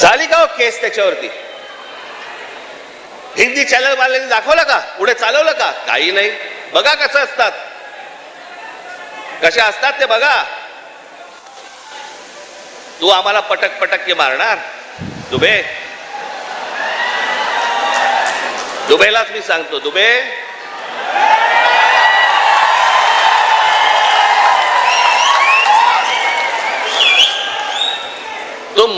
झाली का हो केस त्याच्यावरती? हिंदी चॅनल वाल्यांनी दाखवलं का? पुढे चालवलं का? काही नाही. बघा कसं असतात. कसे असतात ते बघा. तू आम्हाला पटक पटक के मारणार. दुबे. दुबेलाच मी सांगतो दुबे.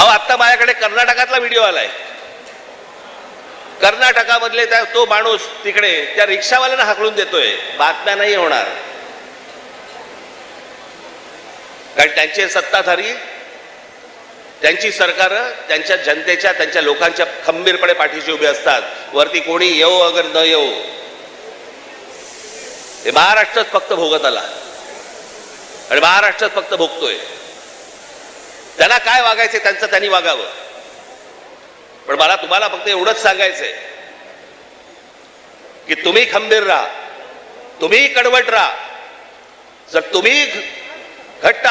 अहो आता माझ्याकडे कर्नाटकातला व्हिडिओ आलाय. कर्नाटकामधले त्या तो माणूस तिकडे त्या रिक्षावाल्यांना हाकलून देतोय. बातम्या नाही होणार. कारण त्यांचे सत्ताधारी त्यांची सरकार त्यांच्या जनतेच्या त्यांच्या लोकांच्या खंबीरपणे पाठीशी उभी असतात. वरती कोणी येऊ अगर न येऊ हे महाराष्ट्रात फक्त भोगत आला आणि महाराष्ट्रात फक्त भोगतोय. त्यांना काय वागायचं त्यांचं त्यांनी वागावं. पण मला तुम्हाला फक्त एवढंच सांगायचंय की तुम्ही खंबीर राहा. तुम्ही कडवट राहा. जर तुम्ही घट्ट